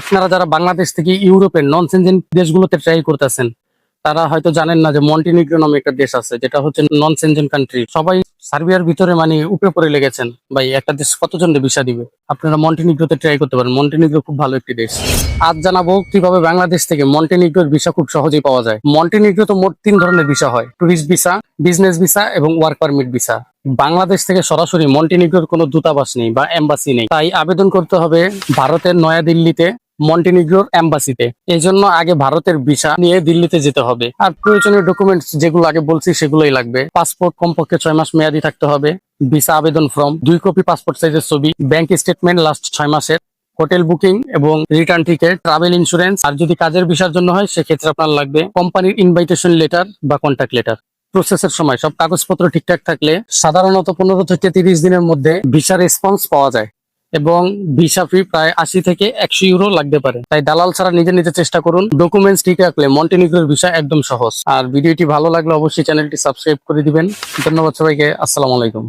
আপনারা যারা বাংলাদেশ থেকে ইউরোপের নন সেনজেন দেশগুলোতে ট্রাই করতেছেন, তারা হয়তো জানেন না যে মন্টিনিগ্রো নামে একটা দেশ আছে, যেটা হচ্ছে নন সেনজেন কান্ট্রি সবাই সার্বিয়ার ভিতরে মানে উপরে পড়ে লেগেছেন, ভাই, একটা দেশ কতজন ভিসা দিবে? আপনারা মন্টিনিগ্রোতে ট্রাই করতে পারেন মন্টিনিগ্রো খুব ভালো একটি দেশ। আজ জানাব কীভাবে বাংলাদেশ থেকে মন্টিনিগ্রোর ভিসা খুব সহজেই পাওয়া যায়। মন্টিনিগ্রো তো মোট তিন ধরনের ভিসা হয় টুরিস্ট ভিসা বিজনেস ভিসা এবং ওয়ার্ক পারমিট ভিসা বাংলাদেশ থেকে সরাসরি মন্টিনিগ্রোর কোনো দূতাবাস নেই বা এম্বাসি নেই। তাই আবেদন করতে হবে ভারতের নয়াদিল্লিতে। মন্টিনিগ্রোর এম্বাসিতে। এই জন্য আগে ভারতের ভিসা নিয়ে দিল্লিতে যেতে হবে। আর প্রয়োজনীয় ডকুমেন্টস যেগুলো আগে বলছি, সেগুলোই লাগবে। পাসপোর্ট কমপক্ষে ছয় মাস মেয়াদি থাকতে হবে। ভিসা আবেদন ফর্ম, দুই কপি পাসপোর্ট সাইজের ছবি, ব্যাংক স্টেটমেন্ট লাস্ট ছয় মাসের, হোটেল বুকিং এবং রিটার্ন টিকিট ট্রাভেল ইন্স্যুরেন্স আর যদি কাজের ভিসার জন্য হয়, সেক্ষেত্রে আপনার লাগবে কোম্পানির ইনভাইটেশন লেটার বা কন্ট্যাক্ট লেটার প্রসেসের সময় সব কাগজপত্র ঠিকঠাক থাকলে সাধারণত পনেরো থেকে তিরিশ দিনের মধ্যে ভিসা রেসপন্স পাওয়া যায়। এবং ভিসা ফি প্রায় আশি থেকে একশো ইউরো লাগতে পারে। তাই দালাল ছাড়া নিজে নিজে চেষ্টা করুন। ডকুমেন্টস ঠিক রাখলে মন্টিনিগ্রোর ভিসা একদম সহজ। আর ভিডিওটি ভালো লাগলে অবশ্যই চ্যানেলটি সাবস্ক্রাইব করে দিবেন। ধন্যবাদ সবাইকে। আসসালাম আলাইকুম।